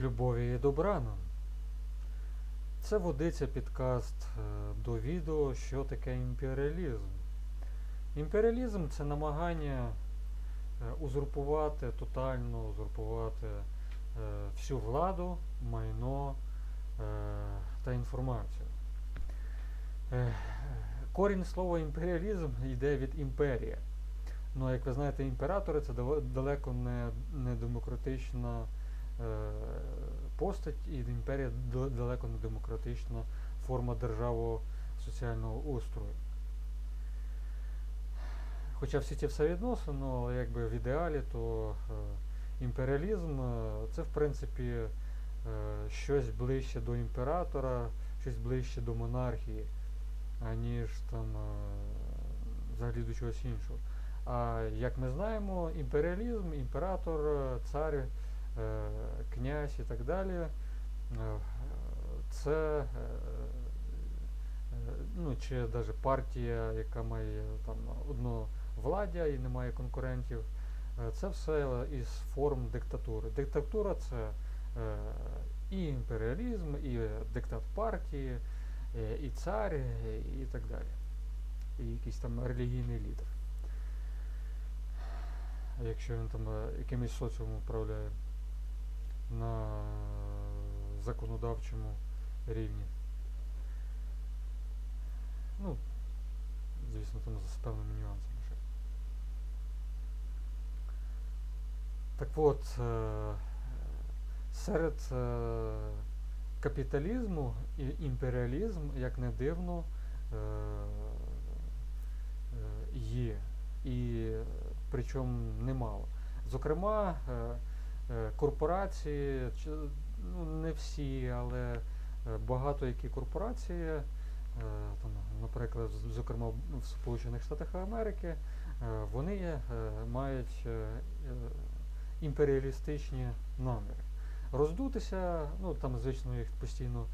Любові і добра нам. Це водиться підкаст е, до відео, що таке імперіалізм. Імперіалізм це намагання е, узурпувати, тотально узурпувати е, всю владу, майно та інформацію. Корінь слова імперіалізм йде від імперія. Ну, як ви знаєте, імператори це далеко не, не демократична постать, і імперія далеко не демократична форма державного соціального устрою. Хоча всі ці все відносини, але якби в ідеалі, то е, імперіалізм е, це в принципі е, щось ближче до імператора, щось ближче до монархії, аніж там е, взагалі до чогось іншого. А як ми знаємо, імперіалізм, імператор, е, цар, е, князь і так далі, е, це е, ну, чи навіть партія, яка має там одно владдя і не має конкурентів, е, це все із форм диктатури. Диктатура це е, і імперіалізм, і диктат партії, е, і цар, і так далі. І якийсь там релігійний лідер. Якщо він там якимось соціумом управляє на законодавчому рівні. Ну, звісно, там з певними нюансами ще. Так от, е, серед е, капіталізму і імперіалізм, як не дивно, е, є. І причому немало. Зокрема, корпорації, чи- ну не всі, але е, багато які корпорації, е, там, наприклад, зокрема в Сполучених Штатах Америки, е, вони е, мають е, е, імперіалістичні наміри. Роздутися, ну там, звично, їх постійно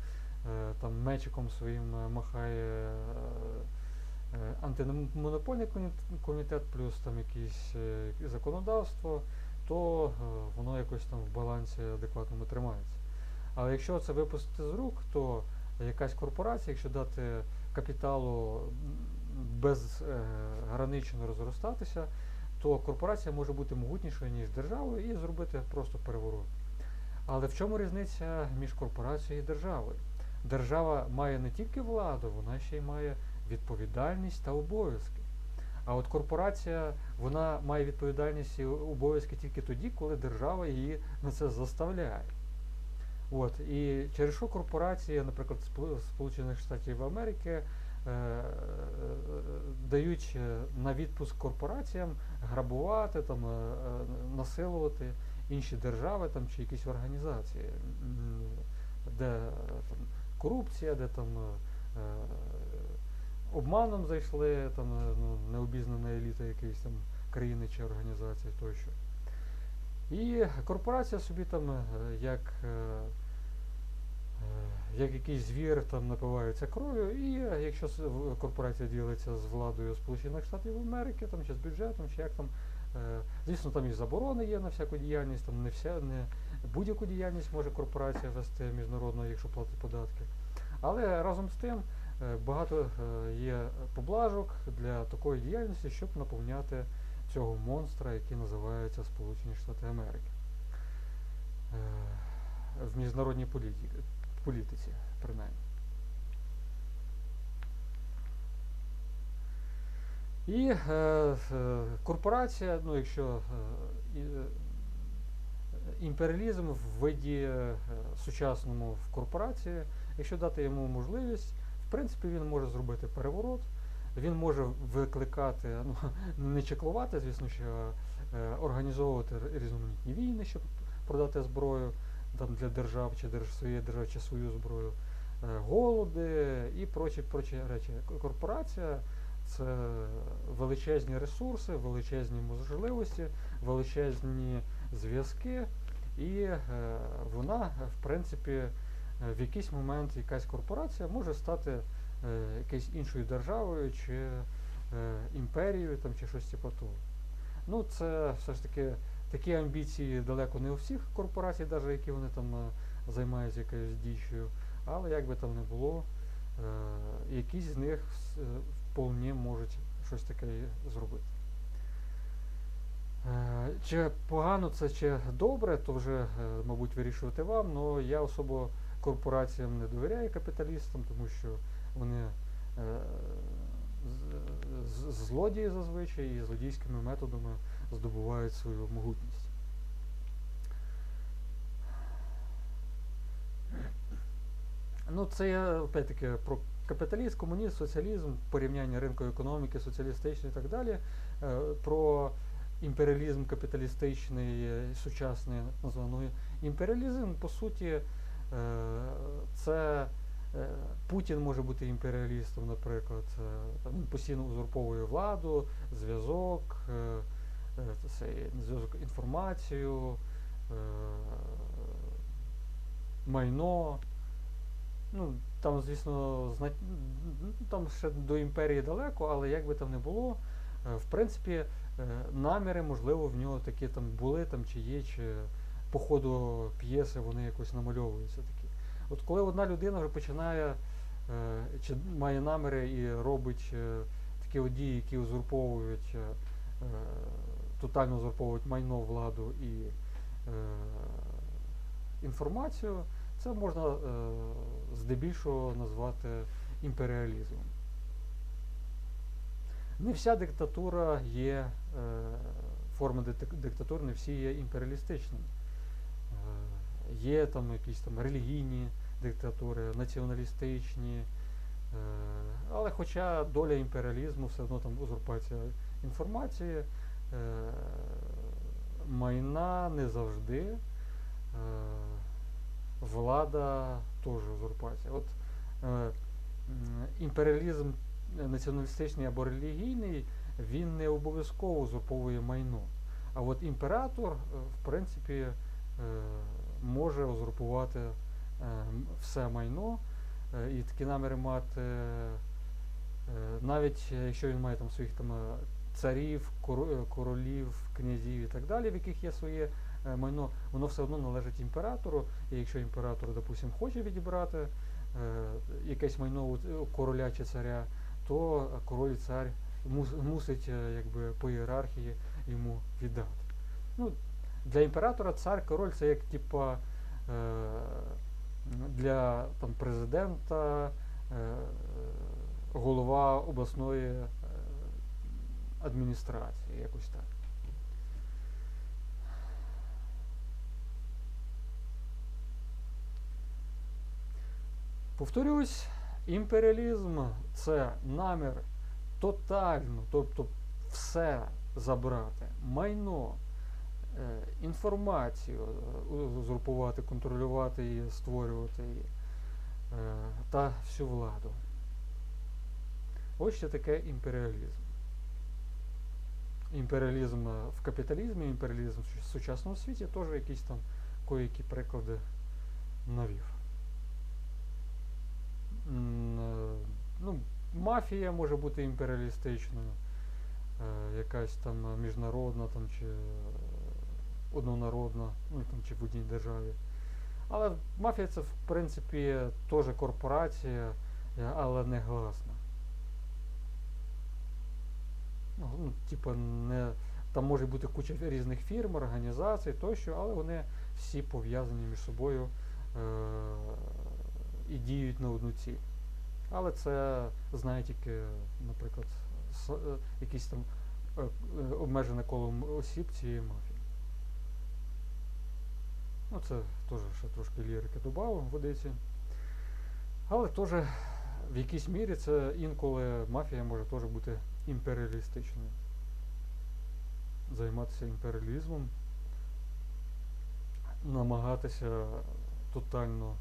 е, там мечиком своїм е, махає е, е, антимонопольний комітет, плюс там якісь е, законодавство, то е, воно якось там в балансі адекватному тримається. Але якщо це випустити з рук, то якась корпорація, якщо дати капіталу безгранично розростатися, то корпорація може бути могутнішою, ніж держава, і зробити просто переворот. Але в чому різниця між корпорацією і державою? Держава має не тільки владу, вона ще й має відповідальність та обов'язки. А от корпорація вона має відповідальність і обов'язки тільки тоді, коли держава її на це заставляє. От, і через що корпорації, наприклад, Спо- Сполучених Штатів Америки е, е, дають е, на відпуск корпораціям грабувати, там, е, е, насилувати інші держави там, чи якісь організації, де е, там, корупція, де там е, е, обманом зайшли, там е, ну, необізнана еліта якоїсь там країни чи організації тощо. І корпорація собі там е, як, е, як якийсь звір там напивається кров'ю, і якщо корпорація ділиться з владою Сполучених Штатів Америки, там, чи з бюджетом, чи як там, звісно, там і заборони є на всяку діяльність, там не вся, не будь-яку діяльність може корпорація вести міжнародно, якщо платить податки. Але разом з тим багато е, є поблажок для такої діяльності, щоб наповняти цього монстра, який називається Сполучені Штати Америки. Е, В міжнародній політиці, політиці принаймні. І е, е, корпорація, ну якщо е, е, імперіалізм в виді е, сучасному в корпорації, якщо дати йому можливість, принципі, він може зробити переворот, він може викликати, ну не чеклувати, звісно, що е, організовувати різноманітні війни, щоб продати зброю там, для держав чи держ, своєї держави чи свою зброю, е, голоди і прочі, прочі речі. Корпорація це величезні ресурси, величезні можливості, величезні зв'язки, і е, вона, в принципі, в якийсь момент якась корпорація може стати е, якоюсь іншою державою чи е, імперією там, чи щось типу того. Ну, це все ж таки такі амбіції далеко не у всіх корпорацій, навіть які вони там е, займаються якоюсь дічою, але як би там не було, е, якісь з них е, вполне можуть щось таке зробити. Е, Чи погано це, чи добре, то вже, е, мабуть, вирішувати вам. але я особо корпораціям не довіряю капіталістам, тому що вони е, з- злодії зазвичай і злодійськими методами здобувають свою могутність. Ну, це я опять-таки про капіталізм, комунізм, соціалізм, порівняння ринку економіки, соціалістичної і так далі. Е, Про імперіалізм капіталістичний, е, сучасний названий імперіалізм, по суті, це е, Путін може бути імперіалістом, наприклад, е, він постійно узурповує владу, зв'язок, е, е, зв'язок інформацію, е, майно. Ну, там, звісно, зна... там ще до імперії далеко, але як би там не було, е, в принципі, е, наміри, можливо, в нього такі там були там, чи є, чи по ходу п'єси вони якось намальовуються такі. От коли одна людина вже починає, е, чи має наміри і робить е, такі дії, які узурповують, е, тотально узурповують майно, владу і інформацію, це можна здебільшого назвати імперіалізмом. Не вся диктатура є, форма дик- диктатури, не всі є імперіалістичними. Є там якісь там релігійні диктатури, націоналістичні. Е, але хоча доля імперіалізму все одно там узурпація інформації, е, майна не завжди. Е, влада теж узурпація. От імперіалізм націоналістичний або релігійний, він не обов'язково узурповує майно. А от імператор, в принципі, може узурпувати е, все майно е, і такі наміри мати, е, навіть якщо він має там своїх там царів, королів, князів і так далі, в яких є своє майно, воно все одно належить імператору. І якщо імператор, допустим, хоче відібрати якесь майно у короля чи царя, то король і цар мус- мусить якби, по ієрархії йому віддати. Ну, для імператора цар, король це як типа е, для там, президента, е, голова обласної е, адміністрації, якось так. Повторюсь, імперіалізм це намір тотально, тобто все забрати, майно, інформацію, е, узурпувати, контролювати її, створювати її е, та всю владу. Ось що таке імперіалізм. Імперіалізм е, в капіталізмі, імперіалізм в сучасному світі теж якісь там кої-які приклади навів. Е, Ну, мафія може бути імперіалістичною, е, якась там е, міжнародна там, чи е, однонародна, ну там, чи в одній державі. Але мафія це в принципі теж корпорація, е, але не гласна. Ну, ну, типа не, там може бути куча різних фірм, організацій тощо, але вони всі пов'язані між собою е- і діють на одну ціль. Але це знає тільки, наприклад, е, якісь там е, обмежене коло осіб цієї мафії. Ну, це теж ще трошки лірики додав в водиці. Але теж в якійсь мірі це інколи мафія може теж бути імперіалістичною. Займатися імперіалізмом, намагатися тотально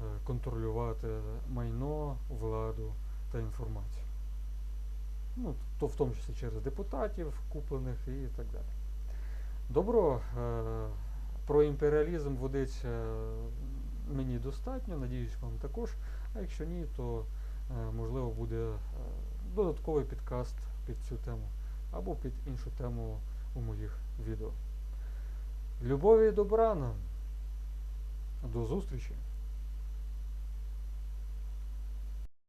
е, контролювати майно, владу та інформацію. Ну, то в тому числі через депутатів куплених і так далі. Добро, е, про імперіалізм водиться мені достатньо, надіюсь, вам також. А якщо ні, то е, можливо буде е, додатковий підкаст під цю тему або під іншу тему у моїх відео. Любові і добра нам. До зустрічі!